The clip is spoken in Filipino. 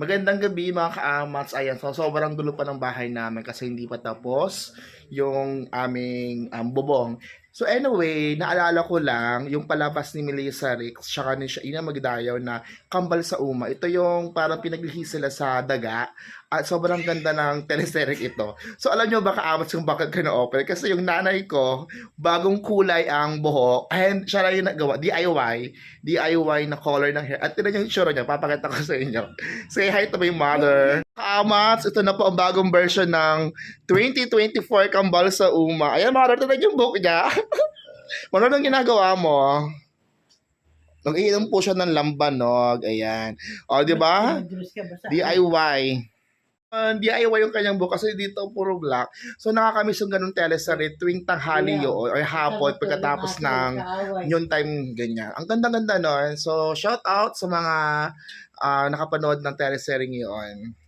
Magandang gabi mga ka-amats. Ayan, so sobrang gulo pa ng bahay namin kasi hindi pa tapos yung aming um, bubong. So anyway, naalala ko lang yung palabas ni Melissa Rix tsaka ni Shaina Magdayaw na Kambal sa Uma. Ito yung parang pinaglihis sila sa daga at sobrang ganda ng teleserye ito. So alam nyo ba ka-amats kung bakit ko na-open? Kasi yung nanay ko, bagong kulay ang buhok and siya lang yung nagawa, DIY, DIY na color ng hair. At tinan yung itsura niya, papakita ko sa inyo. Say hi to my mother. Kamats, ito na po ang bagong version ng 2024 Kambal sa Uma. Ayan, mother, na yung book niya. Ano nang ginagawa mo? Nag-iinom po siya ng lambanog. Ayan. O, di ba? Ka. DIY. Uh, DIY yung kanyang book kasi dito puro black. So nakakamiss yung ganun teleserye tuwing tanghali Yeah. yun or hapon pagkatapos ng yun time ganyan. Ang ganda-ganda nun. So, shout out sa mga ah, nakapanood ng teleserye ngayon.